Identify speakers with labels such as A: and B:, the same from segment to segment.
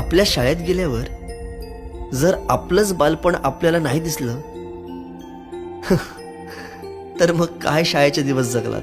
A: आपल्या शाळेत गेल्यावर जर आपलंच बालपण आपल्याला नाही दिसलं तर मग काय शाळेचे दिवस जगलात?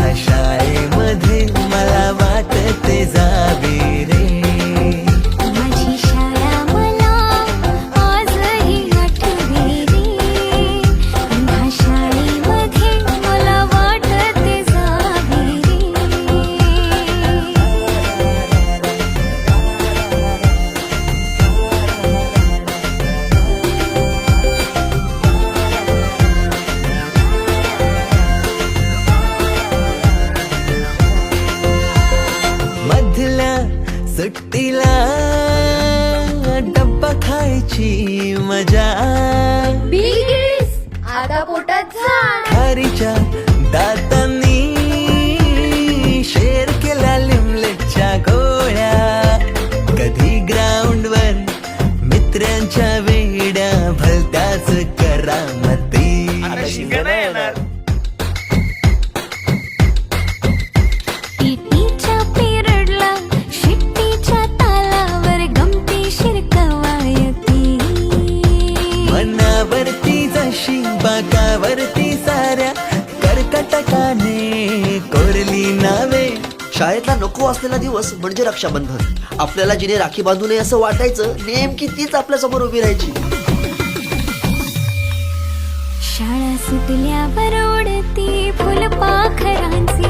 B: पुन्हा शाळेमध्ये मला वाटते जावे. खायची मजा.
C: आता पोटात झाड.
B: खारीच्या मनावरती जशी बाकावरती साऱ्या कर्कटकाने कोरली नावे.
A: शाळेतला नको असलेला दिवस म्हणजे रक्षाबंधन. आपल्याला जिने राखी बांधू नये असं वाटायचं नेमकी तीच आपल्यासमोर उभी राहायची.
C: शाळा सुटल्यावर ओढती फुलपाखरांची. थवे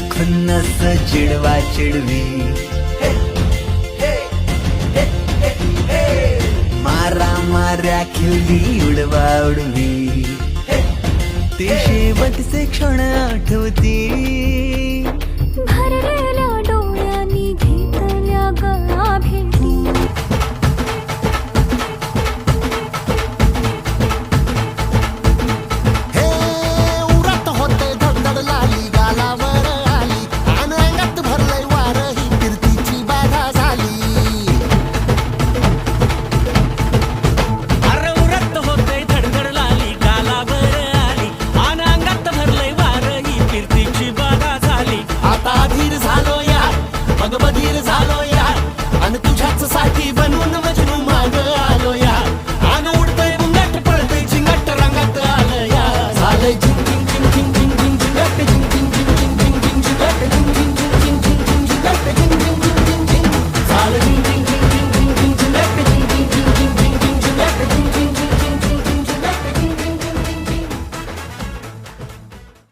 B: खुन्नस चिडवा चिडवी. मारा माऱ्या खिल्ली उडवा उडवी. ते शेवटचे क्षण आठवती.